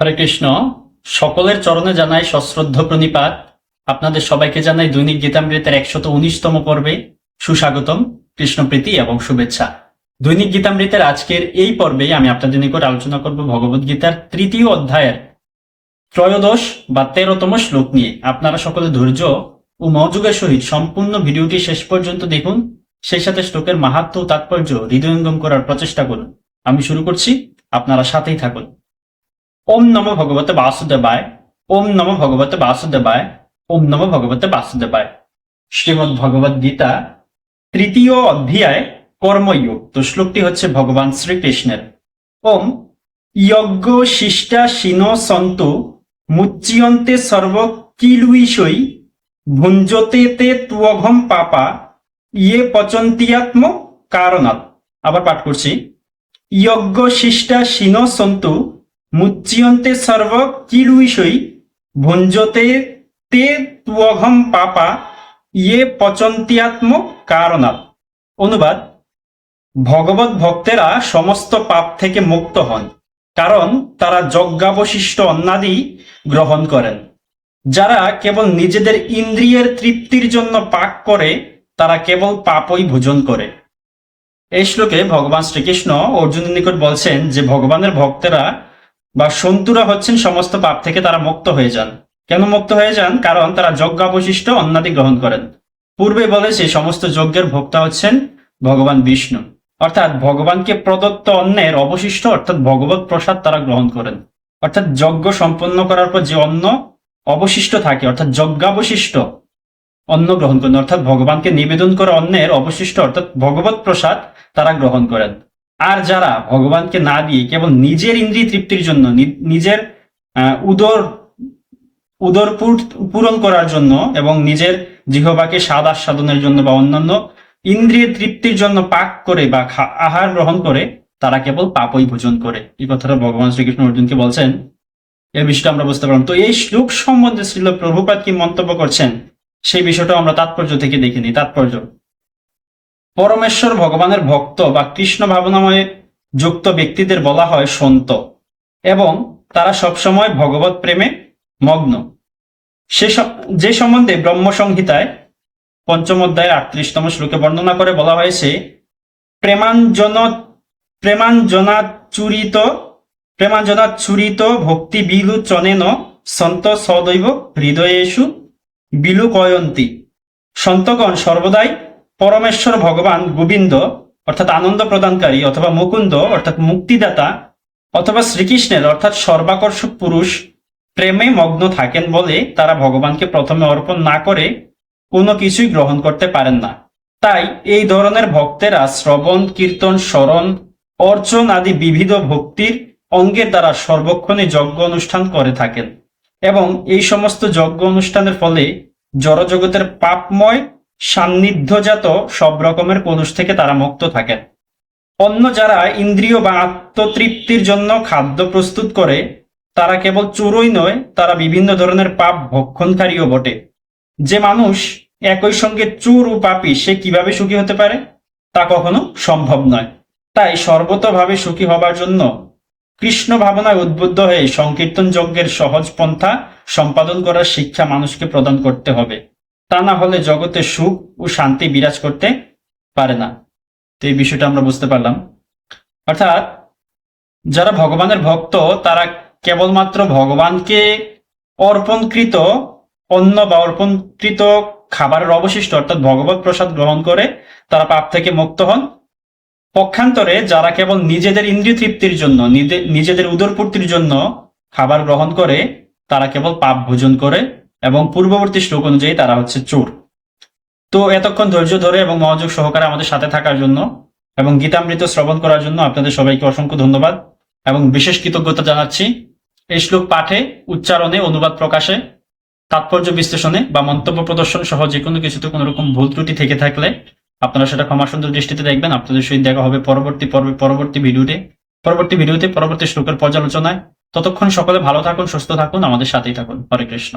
হরে কৃষ্ণ, সকলের চরণে জানাই সশ্রদ্ধ প্রণিপাত। আপনাদের সবাইকে জানাই দৈনিক গীতামৃতের একশত উনিশতম পর্বে সুস্বাগতম, কৃষ্ণপ্রীতি এবং শুভেচ্ছা। দৈনিক গীতামৃতের আজকের এই পর্বে আমি আপনাদের নিকট আলোচনা করব ভগবদ গীতার তৃতীয় অধ্যায়ের ত্রয়োদশ বা তেরোতম শ্লোক নিয়ে। আপনারা সকলে ধৈর্য ও মনোযোগের সহিত সম্পূর্ণ ভিডিওটি শেষ পর্যন্ত দেখুন। সেই সাথে শ্লোকের মাহাত্ম তাৎপর্য হৃদয়ঙ্গম করার প্রচেষ্টা করুন। আমি শুরু করছি, আপনারা সাথেই থাকুন। ওম নম ভগবতে বাসুদেবায়, ওম নম ভগবতে বাসুদেবায়, ওম নম ভগবতে বাসুদেবায়। শ্রীমদ ভগবদ গীতা তৃতীয় অধ্যায় কর্মযোগ। তো শ্লোকটি হচ্ছে ভগবান শ্রীকৃষ্ণের। ওম যজ্ঞ শিষ্টা শিন সন্তু মুচ্চিয়ন্তে সর্ব কিলুইষই ভুঞ্জতে তে তুয়ঘম পাপা ইয়ে পচন্তিয়াত্ম কারণাৎ। আবার পাঠ করছি। যজ্ঞ শিষ্টা শিন সন্তু মুচ্চিয়ন্তে সর্ব কিলুইষই ভুঞ্জতে তে তুয়ঘম পাপা ইয়ে পচন্তিয়াত্ম কারণাৎ। অনুবাদ, ভগবত ভক্তেরা সমস্ত পাপ থেকে মুক্ত হন, কারণ তারা যজ্ঞাবশিষ্ট অন্নাদি গ্রহণ করেন। যারা কেবল নিজেদের ইন্দ্রিয়ের তৃপ্তির জন্য পাক করে, তারা কেবল পাপই ভোজন করে। এই শ্লোকে ভগবান শ্রীকৃষ্ণ অর্জুনের নিকট বলছেন যে, ভগবানের ভক্তেরা বা সন্তুরা হচ্ছেন সমস্ত পাপ থেকে তারা মুক্ত হয়ে যান। কেন মুক্ত হয়ে যান? কারণ তারা যজ্ঞাবশিষ্ট অন্নাদি গ্রহণ করেন। পূর্বে বলেছে, সমস্ত যজ্ঞের ভোক্তা হচ্ছেন ভগবান বিষ্ণু। অর্থাৎ ভগবানকে প্রদত্ত অন্নের অবশিষ্ট, অর্থাৎ ভগবত প্রসাদ তারা গ্রহণ করেন। অর্থাৎ যজ্ঞ সম্পন্ন করার পর যে অন্ন অবশিষ্ট থাকে, অর্থাৎ যজ্ঞাবশিষ্ট অন্ন গ্রহণ করেন, অর্থাৎ ভগবানকে নিবেদন করা অন্নের অবশিষ্ট, অর্থাৎ ভগবত প্রসাদ তারা গ্রহণ করেন। আর যারা ভগবানকে না দিয়ে কেবল নিজের ইন্দ্রিয় তৃপ্তির জন্য নিজের উদর উদর পূরণ করার জন্য এবং নিজের জিহবাকে স্বাদ আস্বাদনের জন্য বা অন্যান্য ইন্দ্রিয় তৃপ্তির জন্য পাক করে বা আহার গ্রহণ করে, তারা কেবল পাপই ভোজন করে। এই কথাটা ভগবান শ্রীকৃষ্ণ অর্জুনকে বলছেন। এই বিষয়টা আমরা বুঝতে পারলাম। তো এই শ্লোক সম্বন্ধে শ্রীল প্রভুপাত কি মন্তব্য করছেন, সেই বিষয়টা আমরা তাৎপর্য থেকে দেখিনি। তাৎপর্য পরমেশ্বর ভগবানের ভক্ত বা কৃষ্ণ ভাবনাময়ে যুক্ত ব্যক্তিদের বলা হয় সন্ত এবং তারা সবসময় ভগবত প্রেমে মগ্ন। সে যে সম্বন্ধে ব্রহ্মসংহিতায় পঞ্চম অধ্যায় আটত্রিশতম শ্লোকে বর্ণনা করে বলা হয়েছে, প্রেমাঞ্জন প্রেমাঞ্জনাচুরিত প্রেমাঞ্জনাচুরিত ভক্তি বিলু চনেন সন্ত সদৈব হৃদয়েষু বিলুকয়ন্তী সন্তগণ সর্বদাই পরমেশ্বর ভগবান গোবিন্দ, অর্থাৎ আনন্দ প্রদানকারী অথবা মুকুন্দ, অর্থাৎ মুক্তিদাতা, অথবা শ্রীকৃষ্ণের, অর্থাৎ সর্বাকর্ষক পুরুষ, প্রেমে মগ্ন থাকেন বলে তারা ভগবানকে প্রথমে অর্পণ না করে কোনো কিছুই গ্রহণ করতে পারেন না। তাই এই ধরনের ভক্তেরা শ্রবণ, কীর্তন, স্মরণ, অর্চন আদি বিবিধ ভক্তির অঙ্গের দ্বারা সর্বক্ষণে যজ্ঞ অনুষ্ঠান করে থাকেন এবং এই সমস্ত যজ্ঞ অনুষ্ঠানের ফলে জড়জগতের পাপময় সান্নিধ্যজাত সব রকমের কলুষ থেকে তারা মুক্ত থাকেন। অন্য যারা ইন্দ্রিয় বা আত্মতৃপ্তির জন্য খাদ্য প্রস্তুত করে, তারা কেবল চোরই নয়, তারা বিভিন্ন ধরনের পাপ ভক্ষণকারীও বটে। যে মানুষ একই সঙ্গে চোর ও পাপি, সে কীভাবে সুখী হতে পারে? তা কখনো সম্ভব নয়। তাই সর্বতভাবে সুখী হবার জন্য কৃষ্ণ ভাবনায় উদ্বুদ্ধ হয়ে সংকীর্তন যজ্ঞের সহজ পন্থা সম্পাদন করার শিক্ষা মানুষকে প্রদান করতে হবে। তা না হলে জগতে সুখ ও শান্তি বিরাজ করতে পারে না। তো এই বিষয়টা আমরা বুঝতে পারলাম। অর্থাৎ যারা ভগবানের ভক্ত, তারা কেবলমাত্র ভগবানকে অর্পণকৃত, অন্ন বা অর্পণকৃত খাবারের অবশিষ্ট, অর্থাৎ ভগবত প্রসাদ গ্রহণ করে তারা পাপ থেকে মুক্ত হন। পক্ষান্তরে যারা কেবল নিজেদের ইন্দ্রিয় তৃপ্তির জন্য, নিজে- নিজেদের উদরপূর্তির জন্য খাবার গ্রহণ করে, তারা কেবল পাপ ভোজন করে এবং পূর্ববর্তী শ্লোক অনুযায়ী তারা হচ্ছে চোর। তো এতক্ষণ ধৈর্য ধরে এবং মনোযোগ সহকারে আমাদের সাথে থাকার জন্য এবং গীতামৃত শ্রবণ করার জন্য আপনাদের সবাইকে অসংখ্য ধন্যবাদ এবং বিশেষ কৃতজ্ঞতা জানাচ্ছি এই শ্লোক পাঠে, উচ্চারণে, অনুবাদ প্রকাশে, তাৎপর্য বিশ্লেষণে বা মন্তব্য প্রদর্শন সহ যে কোনো কিছুতে কোনো রকম ভুল ত্রুটি থেকে থাকলে আপনারা সেটা ক্ষমা সুন্দর দৃষ্টিতে দেখবেন। আপনাদের সহিত দেখা হবে পরবর্তী পর্বে, পরবর্তী ভিডিওতে পরবর্তী ভিডিওতে, পরবর্তী শ্লোকের পর্যালোচনায়। ততক্ষণ সকলে ভালো থাকুন, সুস্থ থাকুন, আমাদের সাথেই থাকুন। হরে কৃষ্ণ।